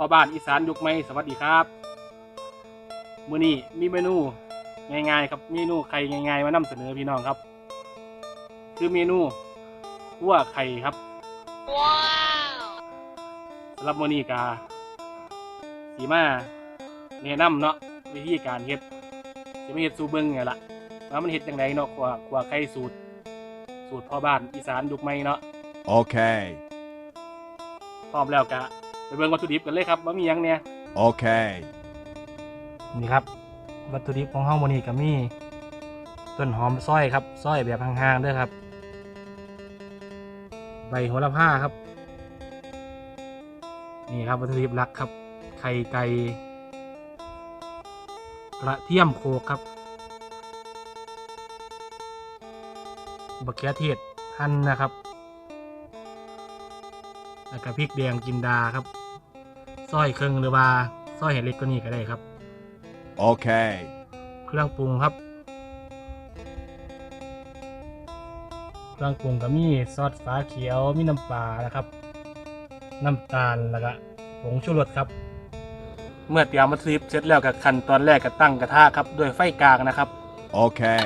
พ่อบ้านอีสานยุคใหม่สวัสดีครับมื้อนี้มีเมนูง่ายๆครับเมนูไข่ง่ายๆมานำเสนอพี่น้องครับ คือเมนูคั่วไข่ครับสำหรับมื้อนี้กาสีมาแนะนำเนาะวิธีการเฮ็ดสิมาเฮ็ดสู่เบิ่งไงล่ะว่ามันเฮ็ดจังไดเนาะคั่วคั่วไข่สูตร สูตรพ่อบ้านอีสานยุคใหม่เนาะ Okay. พร้อมแล้วกะ ไปเบิ่งวัตถุดิบกันเลยครับว่ามีหยังเนี่ย Okay. นี่ครับ วัตถุดิบของเฮามื้อนี้ก็มีต้นหอมซอยครับซอยแบบห่างๆเด้อครับ ใบโหระพาครับ นี่ครับวัตถุดิบหลักครับ ไข่ไก่กระเทียมโขลกครับบักเขือเทศหั่นนะครับ แล้วก็พริกแดงจินดาครับ ซอยเครื่องหรือว่าซอยเห็ดเล็กก็นี่ก็ได้ครับ Okay. เครื่องปรุงครับ เครื่องปรุงก็มีซอสฟ้าเขียวมีน้ำปลานะครับ น้ำตาลแล้วก็ผงชูรสครับ เมื่อเตรียมวัตถุดิบเสร็จแล้วกับขั้นตอนแรกก็ตั้งกระทะครับด้วยไฟกลางนะครับ Okay.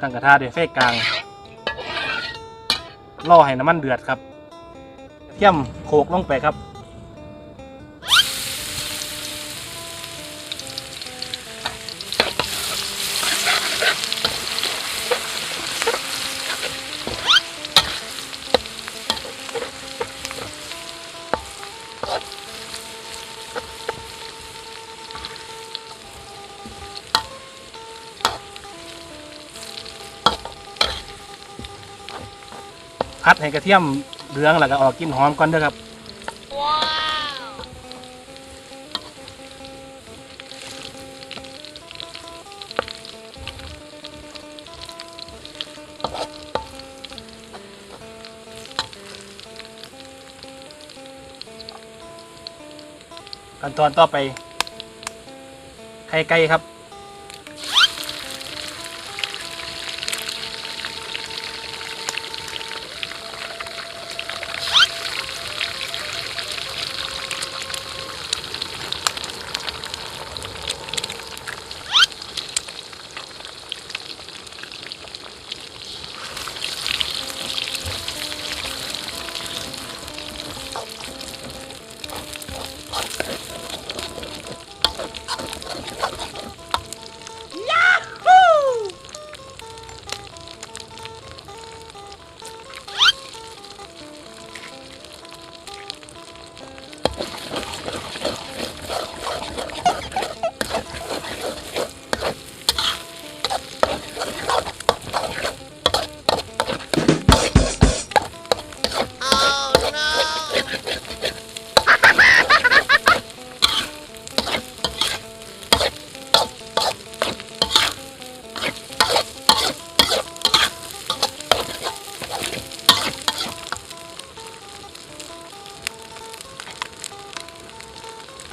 ตั้งกระทะด้วยไฟกลางล่อให้น้ำมันเดือดครับเทียมโขลกลงไปครับ พัดให้กระเทียมเหลืองแล้วก็ออกกลิ่นหอมก่อนเด้อครับขั้นตอนต่อไปไข่ไก่ครับ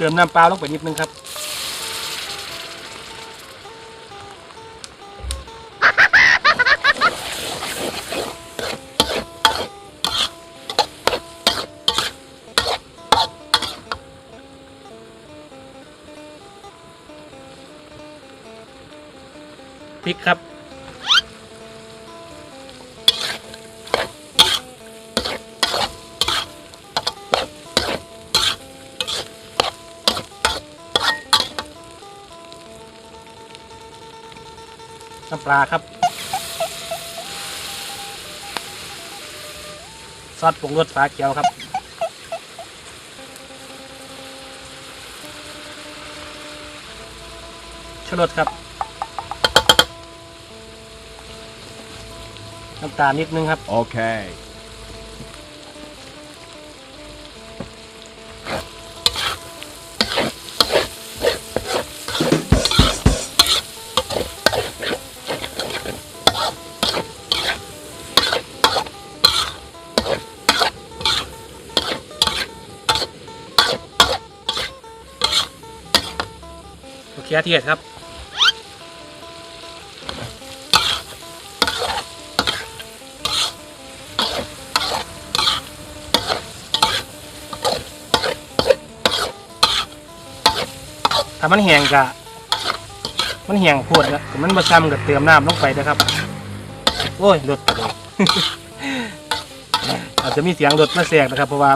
ติมน้ำเปล่าลงไปนิดนึงครับ พริกครับ น้ำปลาครับ ซอสปรุงรสฟ้าเขียวครับ ชูรสครับ น้ำตาลนิดนึงครับ โอเค เทียดครับถ้ามันแห้งกะมันแห้งโพดนะแต่มันมาซ้ำกับเติมน้ำลงไปนะครับ โอ้ยรถกระโดอาจจะมีเสียงรถมาแทรกนะครับ เพราะว่า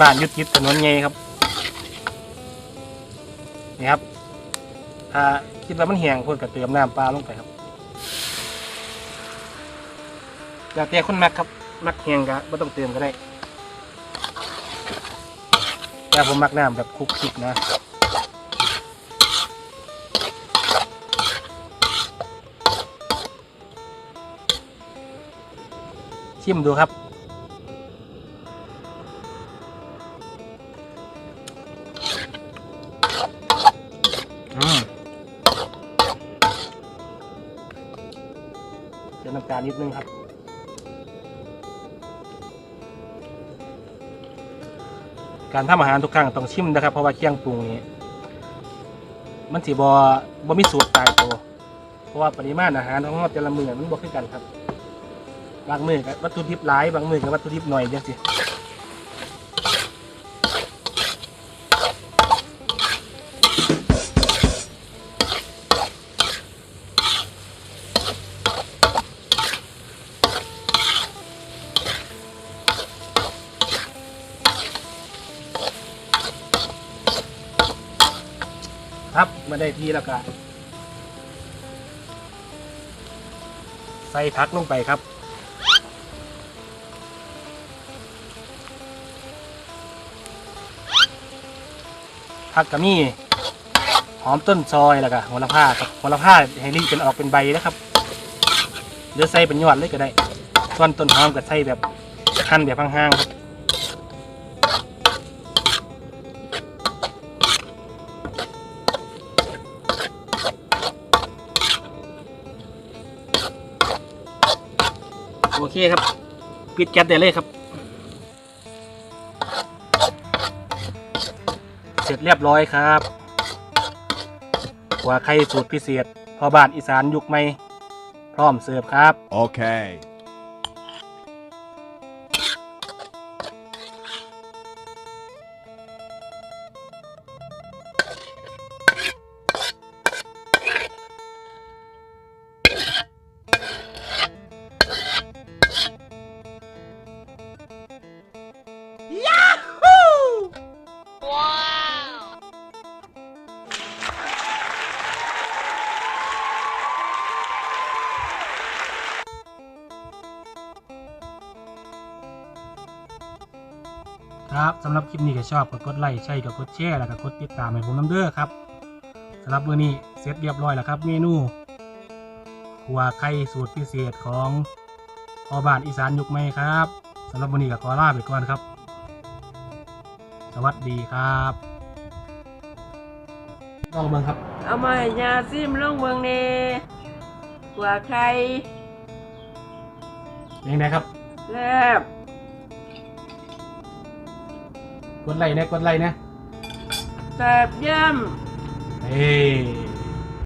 บ้านยุดยิดถนนไงครับ นี่ครับ ถ้าคิดว่ามันแห้งโพดกับเติมน้ำปลาลงไปครับแล้วแต่คนมักครับมักแห้งกะไม่ต้องเติมก็ได้ แต่ผมมักน้ำแบบคลุกคลิกนะชิมดูครับ ติมน้ำตาลนิดนึงครับ การทำอาหารทุกครั้งต้องชิมนะครับ เพราะว่าเครื่องปรุงนี้มันสีบอบมีสูตรตายตัวเพราะว่าปริมาณอาหารของเราแต่ละมือมันบ่คือกันครับ บางมือกับวัตถุดิบหลายบางมือกับวัตถุดิบหน่อยจังสิ ครับ มาได้ทีแล้วก็ใส่พักลงไปครับผักกะมี่หอมต้นซอยแล้วก็โหระพาครับโหระพาให้รีบเป็นออกเป็นใบนะครับหรือใส่เป็นยอดเลยก็ได้ส่วนต้นหอมก็ใส่แบบหั่นแบบห่างๆครับ เคครับปิดแก๊สได้เลยครับ เสร็จเรียบร้อยครับหัวไข่สูตรพิเศษพอบ้านอีสานยุคใหม่ พร้อมเสิร์ฟครับ โอเค รับสำหรับคลิปนี้ก็ชอบก็กดไลค์ใช่ก็กดแชร์แล้วก็กดติดตามให้ผมน้ำเด้อครับสำหรับมื้อนี้เสร็จเรียบร้อยแล้วครับ เมนูหัวไข่สูตรพิเศษของพ่อบ้านอีสานยุคใหม่ครับสำหรับมื้อนี้ก็ขอลาไปก่อนครับ สวัสดีครับลองเบิ่งครับ เอามาให้ยาซิมลงเมืองเนกว่าใครยังไงครับ แลบ กดไลค์นะกดไลค์นะ แสบย่เฮ้